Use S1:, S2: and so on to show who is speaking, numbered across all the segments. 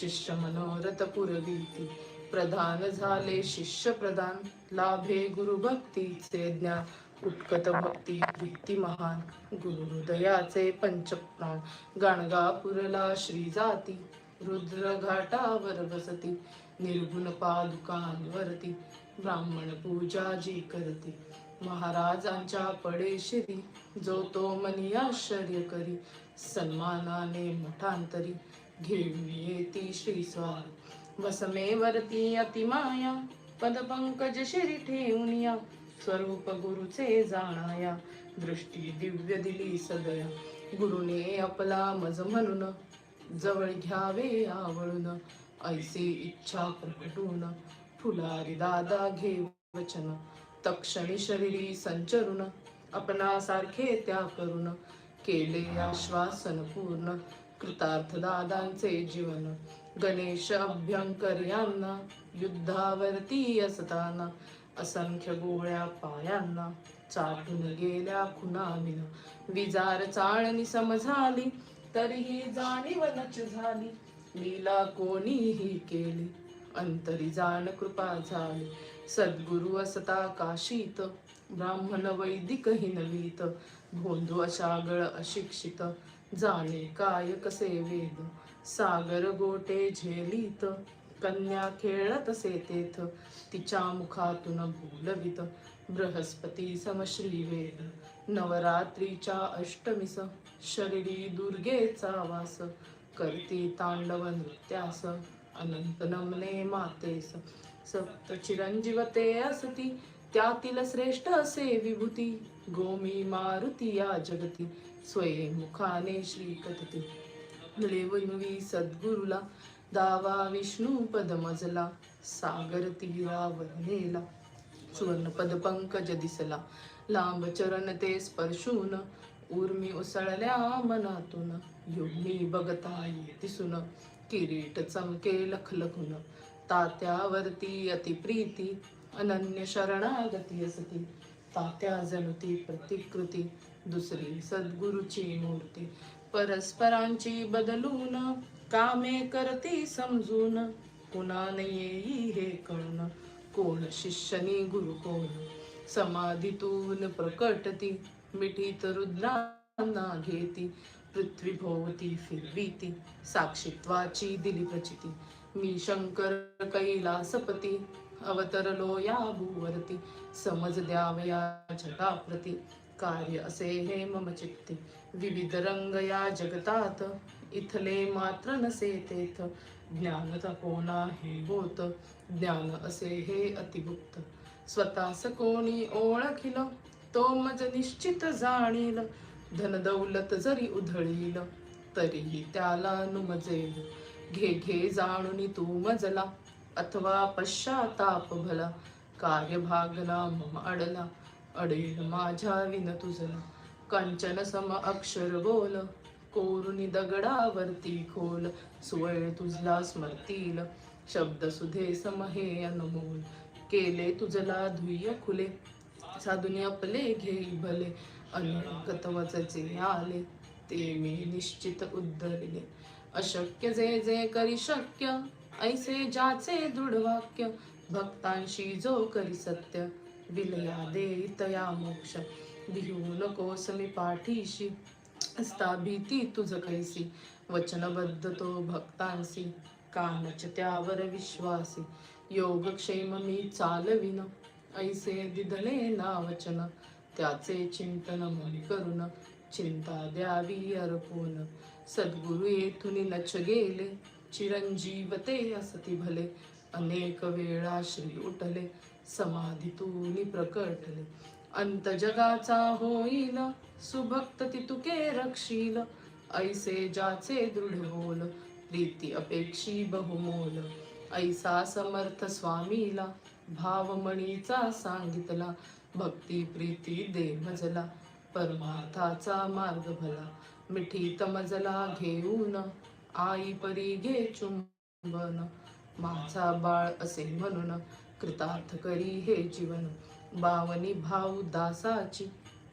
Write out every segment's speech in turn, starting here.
S1: शिष्य मनोरथ पुरवीती प्रधान झाले शिष्य प्रधान लाभे गुरु भक्तीचे ज्ञान। उत्कट भक्ती वृत्ती महान। गुरु हृदयाचे पंचप्राण। गाणगापुरला श्री जाती। रुद्र घाटावर बसती। निर्गुण पादुकांवरती। ब्राह्मण पूजा जी करती। महाराजांच्या पडे पडेशिरी जो तो मनी आश्चर्य करी। सन्मानाने मठांतरी। घेऊन येती श्री वसमे वरती अतिमाया पदपंकज शिरी ठेवून या स्वरूप गुरुचे जाणाया दृष्टी दिव्य दिली सदया. गुरुने आपला मज म्हणून जवळ घ्यावे आवळून ऐसे इच्छा प्रकटून फुलारी दादा घे वचन तक्षणी शरीरी संचरून अपनासारखे त्या करून केले आश्वासन पूर्ण कृतार्थ दादांचे जीवन. गणेश अभ्यंकर यांना युद्धावरती असताना असंख्य गोळ्या पायांना चाटून गेल्या खुनामीन. विजार चाळणी समझाली तरीही जाणीव नच झाली. लीला कोणीही केली अंतरी जाण कृपा झाली. सद्गुरु असता काशीत ब्राह्मण वैदिक हिनवीत भोंदू अशागळ अशिक्षित जाणे काय कसे वेद सागर गोटे झेलीत कन्या खेळत असे तेथ तिच्या मुखातून बोलवित बृहस्पती समश्री वेद नवरात्रीच्या अष्टमीस शरीरी दुर्गेचा वास करती तांडव नृत्यास अनंत नमने मातेस सप्त चिरंजीवते असती त्यातील श्रेष्ठ असे विभूती गोमी मारुती या जगती स्वयंमुखाने श्री कथती सद्गुरुला दावा विष्णू पद मजला सागर तीरावर नेला सुवर्ण पद पंकज दिसला लांब चरण ते स्पर्शून उर्मी उसळल्या मनातून. योगी बघता दिसून किरीट चमके लखलखून. तात्यावरती अतिप्रीती अनन्य शरणागती असती. तात्या जनुती प्रतिकृती दुसरी सद्गुरुची मूर्ती. परस्परांची बदलून कामे करती समजून. कुणा येई हे कळून? कोण शिष्यनी गुरु कोण? समाधीतून प्रकटती मिठीत रुद्रांना घेती. पृथ्वी भोवती फिरविती साक्षित्वाची दिली प्रचिती. मी शंकर कैलासपती अवतरलो या भूवरती. समज द्यावया जगाप्रती कार्य असे हे मम चित्ते. विविध रंग या जगतात इथले मात्र नसे तेथ. ज्ञान कोणा हे होत ज्ञान असे हे अतिभुक्त. स्वतःस कोणी ओळखिल तो मज निश्चित जाणील. धन दौलत जरी उधळील तरीही त्याला नुमजेल. घे घे जाणून तू मजला अथवा पश्चाताप भला. कार्य भागला मम अडला अडेल माझ्या विन तुझं. कंचन सम अक्षर बोल. कोरुनी दगडावरती खोल. सुवळ तुझला स्मरतील. शब्द सुधे सम हे अनमोल. केले तुझला धुय खुले. साधुनी आपले घेई भले. अनेक तवचे आले. ते मी निश्चित उद्धरिले. अशक्य जे जे करी शक्य ऐसे ज्याचे दृढ वाक्य. भक्तांशी जो करी सत्य. विलया दे तया मोक्ष. भिऊ नकोस मी पाठीशी. असता भीती तुझ कैसी. वचनबद्ध तो भक्तांसी. कानच त्यावर विश्वासी. योगक्षेम मी चालविन. ऐसे दिदले ना वचन त्याचे चिंतन मनी करून चिंता द्यावी अर्पून. सद्गुरु येथून नच गेले. चिरंजीवते असती भले. अनेक वेळा श्री उठले. समाधीतून प्रकटले. अंत जगाचा होईल सुभक्त तितुके रक्षील. ऐसे जाचे दृढ होल प्रीती अपेक्षी बहुमोल. ऐसा समर्थ स्वामीला भावमणीचा सांगितला. भक्ती प्रीती दे मजला परमार्थाचा मार्ग भला. मिठी तमजला घेऊन आई परी घे चुंबन. माझा बाळ असे म्हणून कृतार्थ करी हे जीवन. बावनी भाव दासाची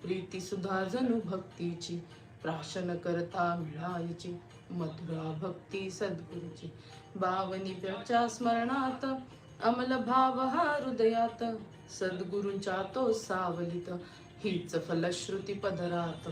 S1: प्रीती सुधा जणू भक्तीची प्राशन करता मिळायची मधुरा भक्ती सद्गुरूची. बावनी बावनीच्या स्मरणात अमल भाव हा हृदयात सद्गुरूंच्या तो सावलित हीच फलश्रुती पदरात.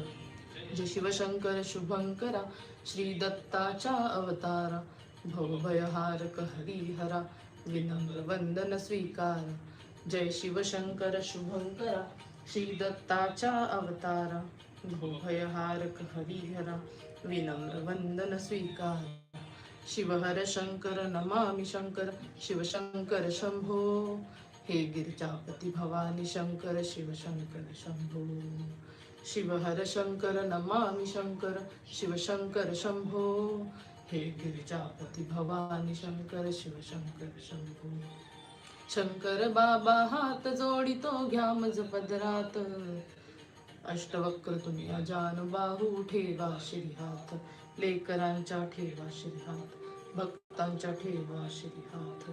S1: जय शिवशंकर शुभंकरा श्री दत्ताच्या अवतारा भवभयहारक हरिहरा विनम्र वंदन स्वीकार. जय शिवशंकर शुभंकरा श्री दत्ताच्या अवतारा. भयहारक हरिहरा विनम्र वंदन स्वीकार. शिवहर शंकर नमामि शंकर शिवशंकर शंभो. हे गिरिजापती भवानी शंकर शिवशंकर शंभो. शिवहर शंकर नमामि शंकर शिवशंकर शंभो. हे गिरिजापती भवानी शंकर शिवशंकर शंभू. शंकर बाबा हात जोडितो घ्या मज पदरात अष्टवक्र तुम्ही अजान बाहू ठेवा श्रीहात. लेकरांच्या ठेवा श्रीहात भक्तांच्या ठेवा श्री हात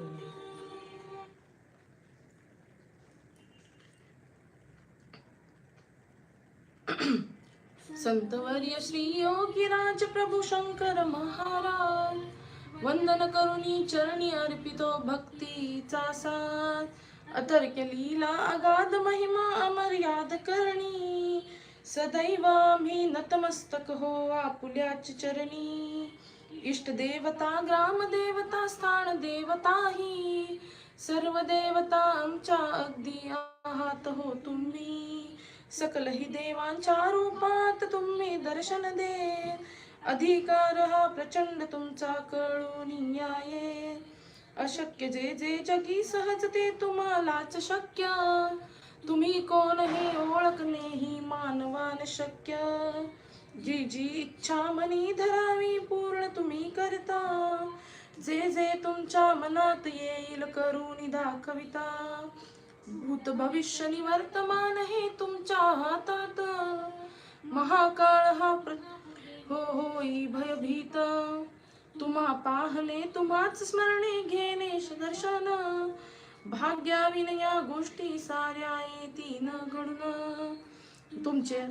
S1: संतवर्य श्री योगीराज प्रभु शंकर महाराज. वंदन करुणी चरणी अर्पितो भक्तीचा साथ. अतर्क लीला अगाध महिमा अमर्याद करणी. सदैव आम्ही नतमस्तक हो आपुल्याच चरणी. इष्ट देवता ग्राम देवता स्थान देवता ही. सर्व देवता आमच्या अगदी आहात हो तुम्ही. सकलही देवांच्या रूपात तुम्ही दर्शन दे. अधिकार हा प्रचंड तुमचा कळून याये अशक्य जे जे जगी सहज ते तुम्हालाच शक्य. तुम्ही कोण हे ओळखणे ही मानवान शक्य. जी जी इच्छा मनी धरावी पूर्ण तुम्ही करता. जे जे तुमच्या मनात येईल करून दाखविता. भूत भविष्य निवर्तमान हे तुमच्या हातात. महाकाळ हा प्र हो होई भयभीत. तुम्हा पाहणे तुम्हाच स्मरणे घेणे दर्शन भाग्याविन या गोष्टी साऱ्या येतीन घडण तुमचे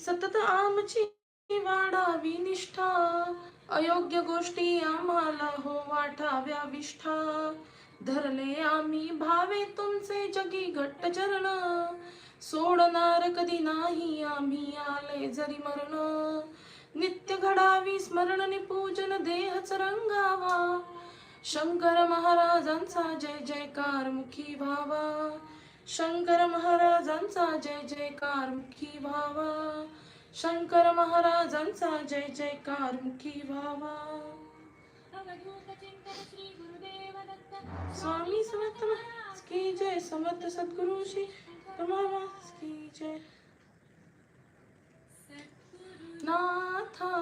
S1: सतत आमची वाढावी निष्ठा. अयोग्य गोष्टी आम्हाला हो वाटाव्या विष्ठा. धरले आम्ही भावे तुमचे जगी घट्ट चरण. सोडणार कधी नाही आम्ही आले जरी मरण. नित्य घडावी स्मरण नि पूजन देहच रंगावा. शंकर महाराजांचा जय जयकार मुखी भावा शंकर महाराजांचा जय जयकार मुखी भावा शंकर महाराजांचा जय जयकार मुखी भावा स्वामी समर्थ महाराज की जय, समर्थ सद्गुरु श्री महाराज की जय। नाथा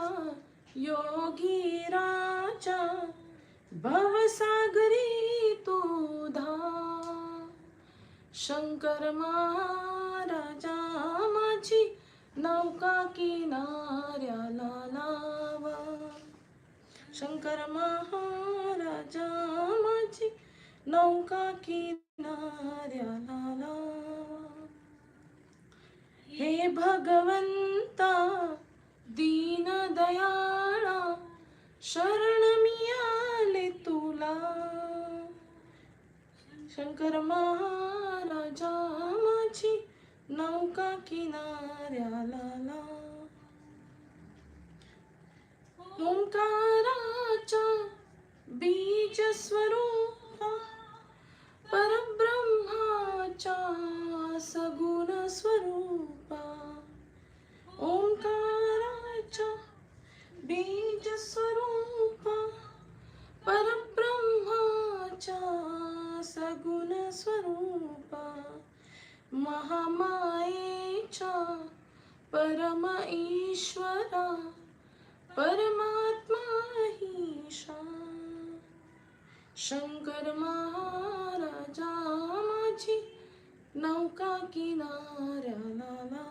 S1: योगी राजा, भवसागरी तू शंकर महाराजा, माझी नौका किनाऱ्याला लावा। शंकर महाराजा माझी नौका किनाऱ्याला लावा. हे भगवंता दीन दयाळा शरण मिळाले तुला. शंकर महाराजा माझी नौका किनाऱ्याला लावा. ओंकाराच्या बीज स्वरूपा परब्रह्माच्या सगुण स्वरूपा. ओंकाराच्या बीज स्वरूपा परब्रह्माच्या सगुण स्वरूपा. महामायेच्या परम ईश्वरा शंकर महाराजा माझी नौका किनाऱ्याला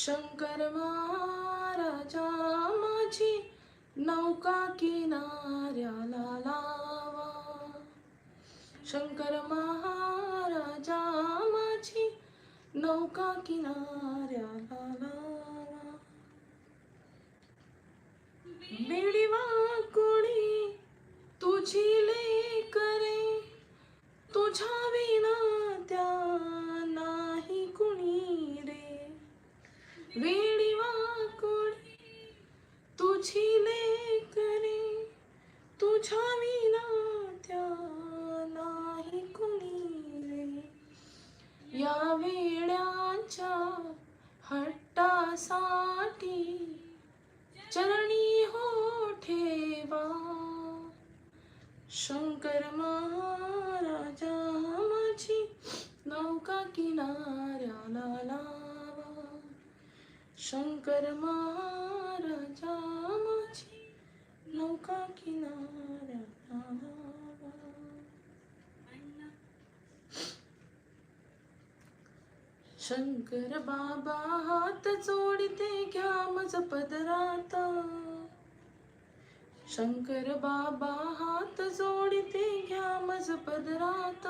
S1: शंकर महाराजा माझी नौका किनाऱ्याला लावा. शंकर महाराजा माझी नौका किनाऱ्याला लावा. मिळवा कोणी तुझी लेकरे तुझ्या विना त्या नाही कुणी. वेडीवा कोणी तुझी लेकरे तुझ्या विना त्या नाही कुणी रे. या वेड्याच्या हट्टासाठी चरणी हो ठेवा शंकर महाराजा माझी नौका किनारा शंकर महाराजा माझी नौका किनारा शंकर बाबा हात जोडते घ्या मज पदरात. शंकर बाबा हात जोडते घ्या मज पदरात.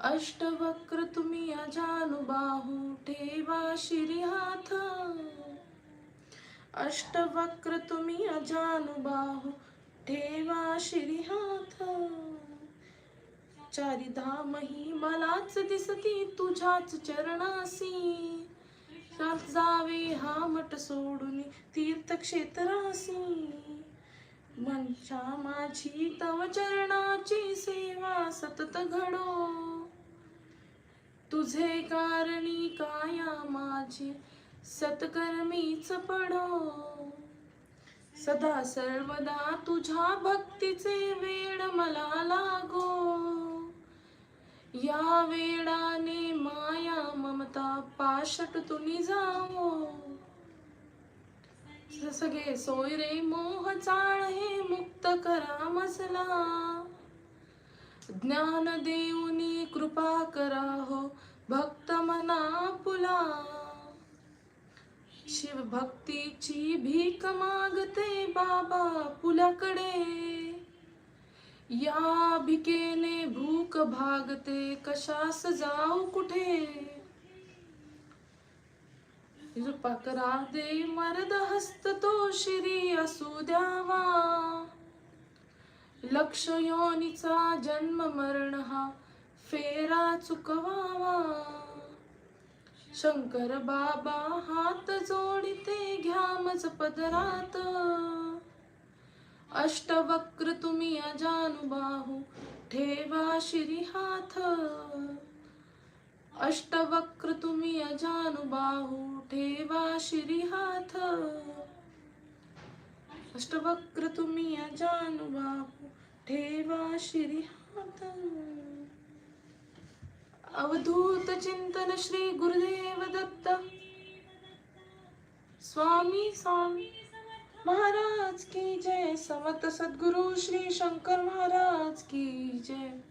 S1: अष्टवक्र तुम्ही अजानुबाहू ठेवा शिरी हाथ अष्टवक्र तुम्ही अजानुबाहू ठेवा शिरी हाथ चारिधाम ही मलाच दिसती तुझ्याच चरणासी. जावे हा मठ सोडून तीर्थक्षेत्रासी. मनशा माझी तव चरणाची सेवा सतत घडो. तुझे कारणी काया माझी सत्कर्मीच पडो. सदा सर्वदा तुझ्या भक्तीचे वेळ मला लागो. या वेळाने माया ममता पाशट तुम्ही जाओ सगळे सोयरे मोह चाळ हे मुक्त करा मजला. ज्ञान देऊनी कृपा करा हो भक्त मना पुला. शिव भक्तीची भीक मागते बाबा पुलाकडे. या भिकेने भूक भागते कशास जाऊ कुठे? पकरा दे मरद हस्त तो शिरी असू द्यावा. लक्ष योनीचा जन्म मरण हा फेरा चुकवावा. शंकर बाबा हात जोडिते घ्या मज पदरात. अष्टवक्र तुम्ही अजानुबाहू ठेवा शिरी हाथ. अष्टवक्र तुम्ही अजानुबाहू ठेवा शिरी हाथ. अष्टवक्र तुम्ही अजानुबाहू ठेवा श्री हात. अवधूत चिंतन श्री गुरुदेव दत्त. स्वामी स्वामी महाराज की जय. समत सद्गुरु श्री शंकर महाराज की जय.